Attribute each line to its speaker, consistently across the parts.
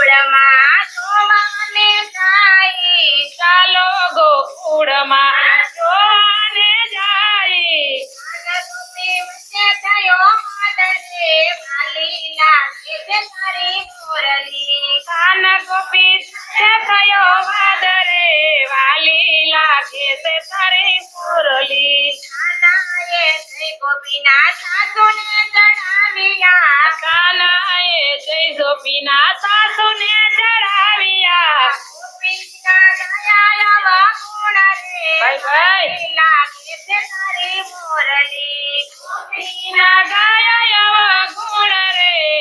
Speaker 1: ગોકુળમાં જોવાને જાય,
Speaker 2: ચાલો જોવાને જાય.
Speaker 1: થયો માદરે લાગે છે તારી મોરલી.
Speaker 2: કાન ગોપી થયો માદરે વાલી લાગે છે તારી મુરલી.
Speaker 1: કાનાએ જય ગોપીના સાસુને છે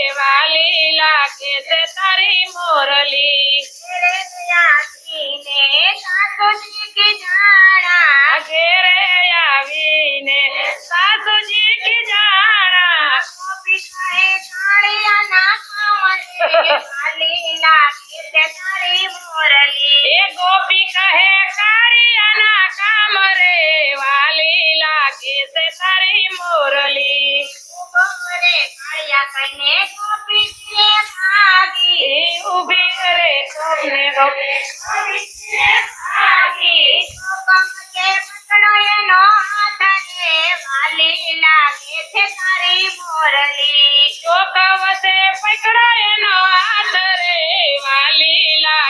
Speaker 1: તારી મોરલી
Speaker 2: ના છે તારી મોરલી.
Speaker 1: મોરલી.
Speaker 2: એ ગોપી કહે કાળિયાના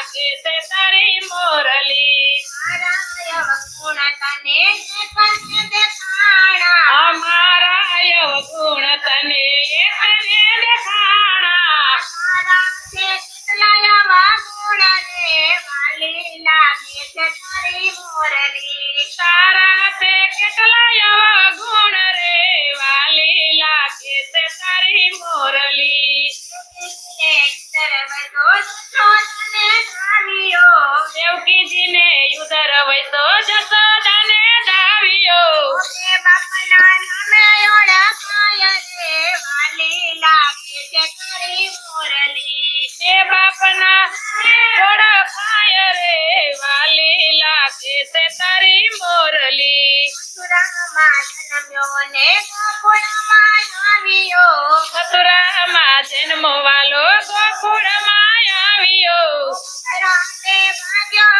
Speaker 2: છે તારી મોરલી. અમારા અવગુણ તને દેખાણા.
Speaker 1: તારી
Speaker 2: એ થોડા પાય રે વાલી લાગે છે તારી મોરલી. મથુરામાં જન્મ વાલો ગોકુળમાં આવ્યો. રાતે ભાગ્યો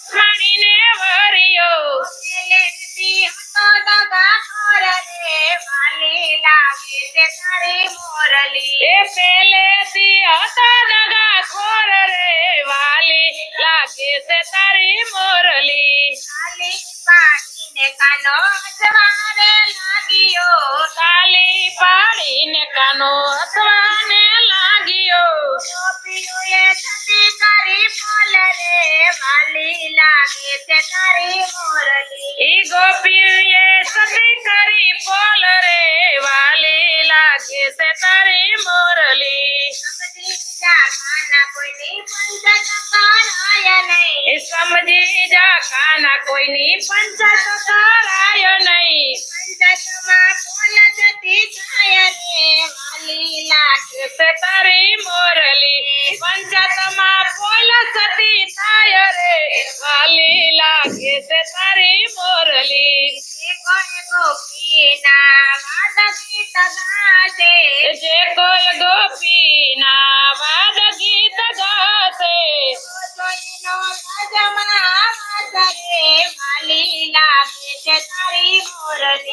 Speaker 2: મણીને વરિયો. એ પેલેથી હતો દગા ખોર રે વાલી લાગે છે તારી મોરલી.
Speaker 1: કાનો સવારે સમજી જા કાના કોઈની
Speaker 2: પંચાયત કરાય નહીં.
Speaker 1: પંચાતમાં કોણ જતી છાયા રે? વાલી લાગે
Speaker 2: છે તારી મોરલી. પંચાયતમાં પોલ સતી થાય રે? વાલી લાગે છે તારી મોરલી.
Speaker 1: કોઈ એકો પીના વાદ ગાજે.
Speaker 2: જે કોઈ વાદ